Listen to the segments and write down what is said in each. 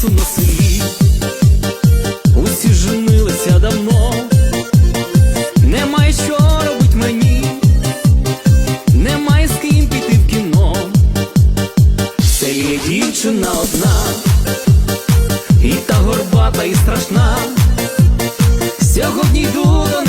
часу на селі, усі женилися давно, немає що робить мені, немає з ким піти в кіно, це є дівчина одна, і та горбата, і страшна. Сьогодні йду до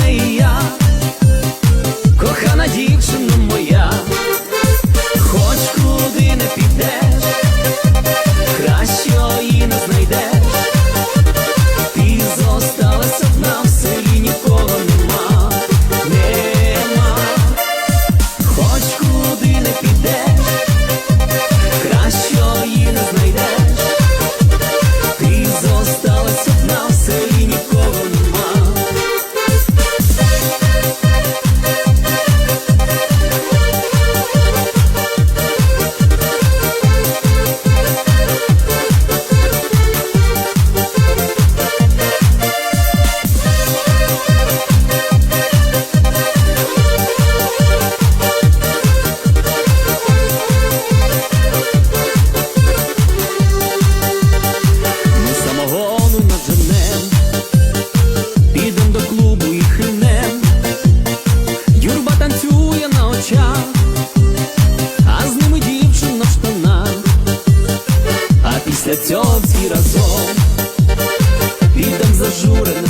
всьом всі разом, підем зажурене.